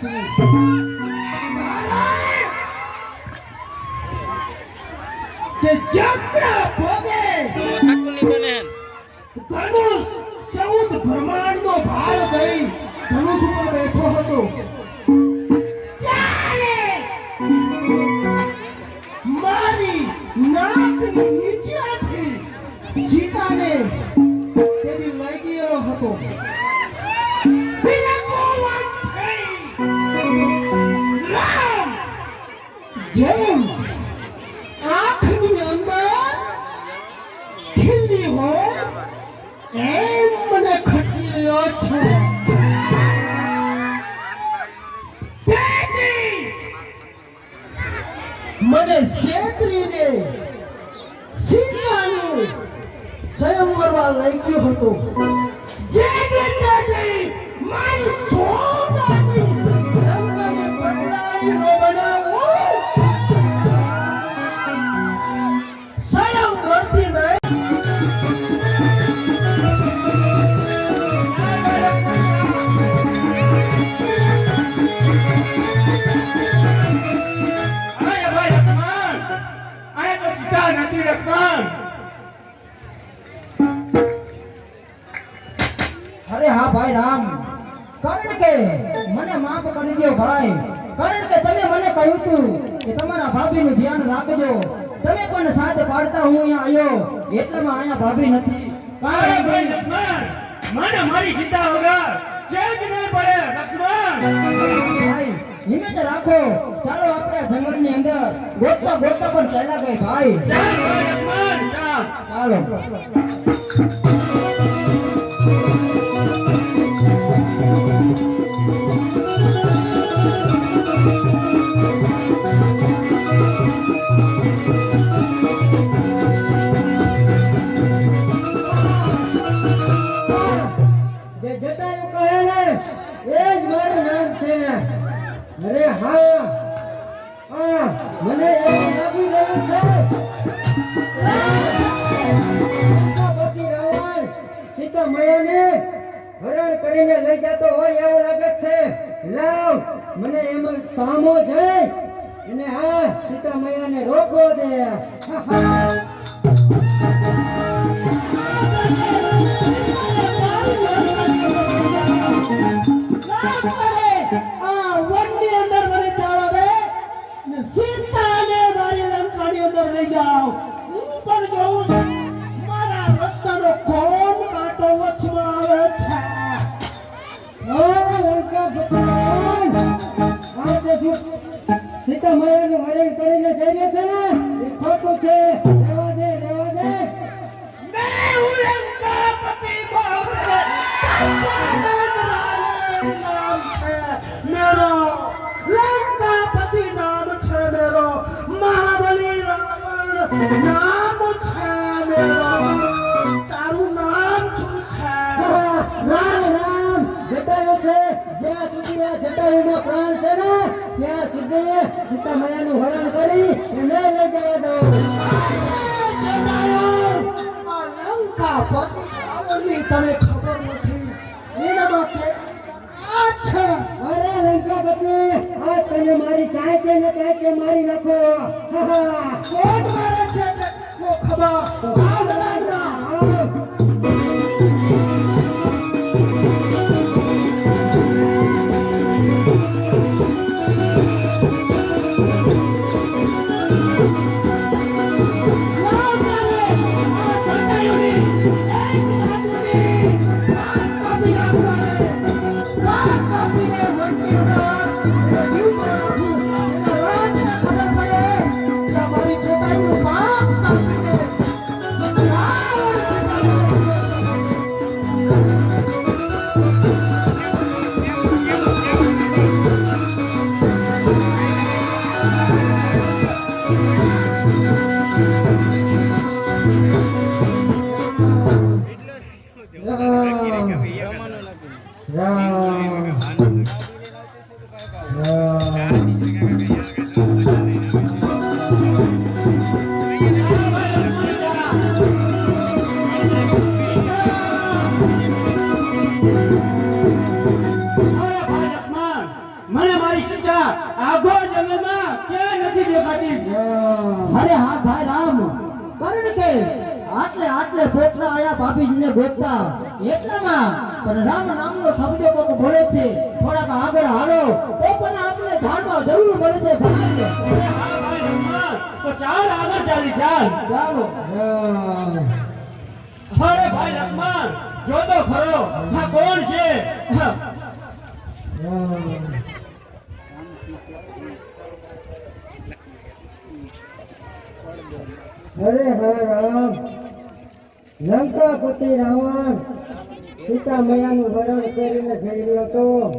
કે જમણા ભોગે. શકુની બહેન ધનુષ ચૌદ બ્રહ્માંડનો ભાર દઈ ધનુષ ઉપર બેઠો હતો. મારી નાકની નીચેથી સીતાને તેની લઈ ગયેલો હતો. મને છેતરીને સીતાનું સ્વયંવરમાં લઈ ગયો હતો. કહ્યું હતું કે તમારા ભાભીનું ધ્યાન રાખજો. તમે પણ સાથે પાડતા હું અહીંયા આવ્યો. એટલામાં અહીંયા ભાભી નથી. કારણ મને મારી સીતા વગર પડે લક્ષ્મણ. હિંમત રાખો. ચાલો આપણે જંગલની અંદર ગોતતા ગોતતા પણ ચાલ્યા ગઈ ભાઈ. ચાલ. મને એવું લાગી રહ્યું છે સીતા મયાને હરણ કરીને લઈ જતો હોય એવું લાગે છે. લાવ મને એમાં સામો છે. અને હા સીતા મયાને રોકવો દે. હા, છે. જ્યાં સુધી આ જટાયુના પ્રાણ છે ને, ત્યાં સુધી સીતા મયાનું હરણ કરી એને લઈ જવા દો. આ તને મારી ચાય કે ને કે મારી નાખો. હા હા. ખબર. આગો જંગલમાં નથી દેખાતી. અરે હા ભાઈ રામ. કારણ કે આટલે આટલે પોટલા આયા ભાભીજીને ગોતતા એટલામાં પણ રામ નામનો શબ્દ કોક બોલે છે થોડાક આગળ હાલો તો પણ આપણે જાણવા જરૂર મળે છે ભાઈ. હા તો ચાલ આગળ ચાલી ચાલ. ચાલો. અરે ભાઈ લક્ષ્મણ જો તો ખરો. આ કોણ છે? હા, અરે હરે રામ. લંકાપતિ રાવણ સીતા મૈયાનું વરણ કરીને જઈ રહ્યો હતો.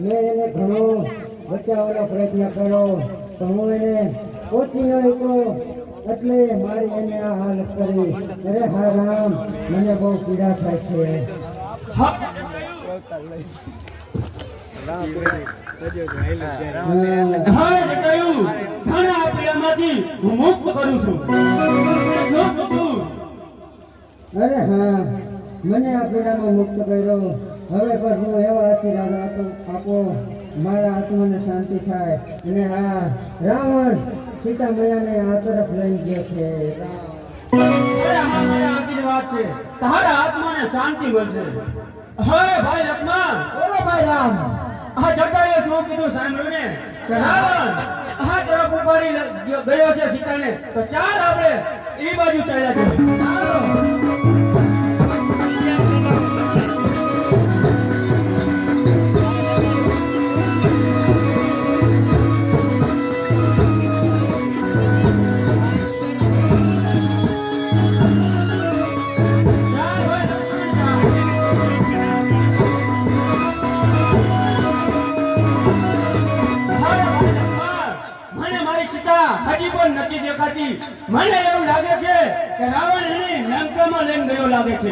મેં એને ઘણો બચાવવાનો પ્રયત્ન કર્યો. તો હું એને પહોંચી ન હતો. એટલે મારી એને આ હાલત કરી. અરે હા રામ. મને બહુ પીડા થાય છે. હું. મુક્ત કરું છું. અરે હા મને આ પીડામાં મુક્ત કર્યો. હવે પણ હું એવા આશીર્વાદ આપો આપો. મારા આત્માને શાંતિ થાય. અને હા રાવણ સીતા મૈયાને આ તરફ લઈ ગયો છે. અરે હા મારા આશીર્વાદ છે. તારા આત્માને શાંતિ મળશે. હવે ભાઈ લક્ષ્મણ. બોલો ભાઈ રામ. આ જટાએ શું કીધું સાંભળ્યું ને? કે રાવણ આ તરફ ઉપાડી ગયો છે સીતાને. તો ચાલ આપણે એ બાજુ ચાલ્યા જઈએ. નથી મને એવું લાગે છે કે રાવણ એને લંકામાં લઈને ગયો લાગે છે.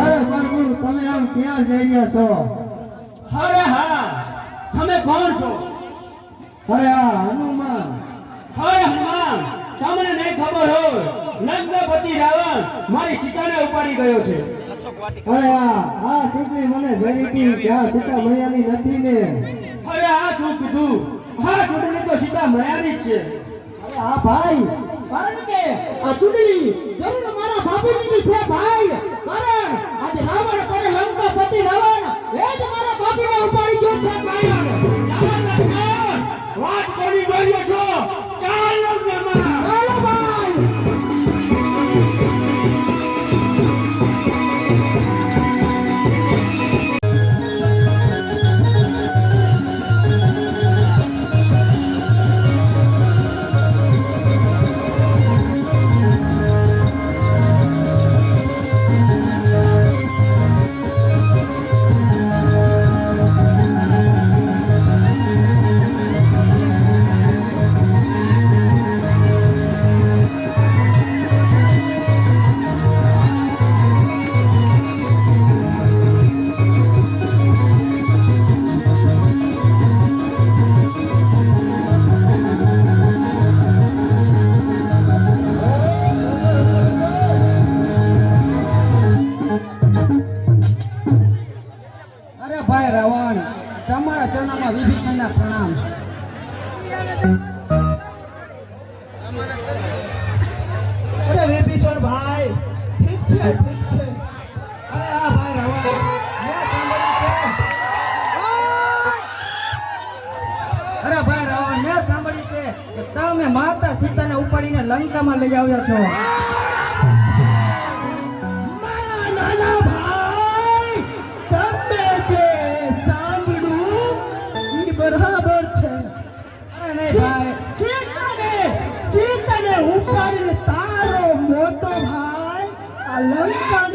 અરે પ્રભુ તમે આમ ક્યાં જઈ રહ્યા છો? અરે હા તમે કોણ છો? અરે આ હનુમાન. અરે હનુમાન તમને નહીં ખબર હોય લંકાપતિ રાવણ મારી સીતાને ઉપાડી ગયો છે. અરે આ આ ચૂંટણી મને જઈ હતી આ સીતા મૈયાની નથી ને? અરે આ શું કીધું હા ચૂંટણી તો સીતા મયાની જ છે. અરે હા ભાઈ કારણ કે આ ચૂંટણી જરૂર મારા બાપુની બી છે ભાઈ. કારણ આજે રાવણ પર લંકાપતિ રાવણ એ જ મારા બાપુને ઉપાડી ગયો છે ભાઈ. લંકામાં લઈ આવ્યા છો. બરાબર છે અરે ભાઈ. સીતાને સીતાને ઉપાડીને તારો મોટો ભાઈ આ લંકાની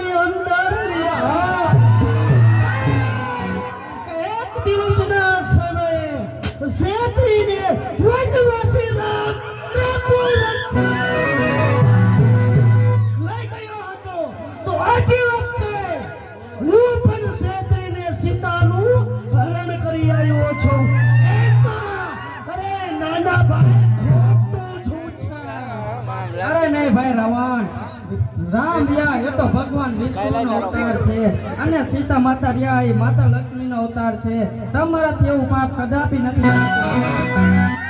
નાના ભાઈ અરે નહીં ભાઈ રાવણ રામ રહ્યા એ તો ભગવાન વિષ્ણુનો અવતાર છે અને સીતા માતા રહ્યા એ માતા લક્ષ્મીનો અવતાર છે તમારાથી એવું પાપ કદાપી નથી.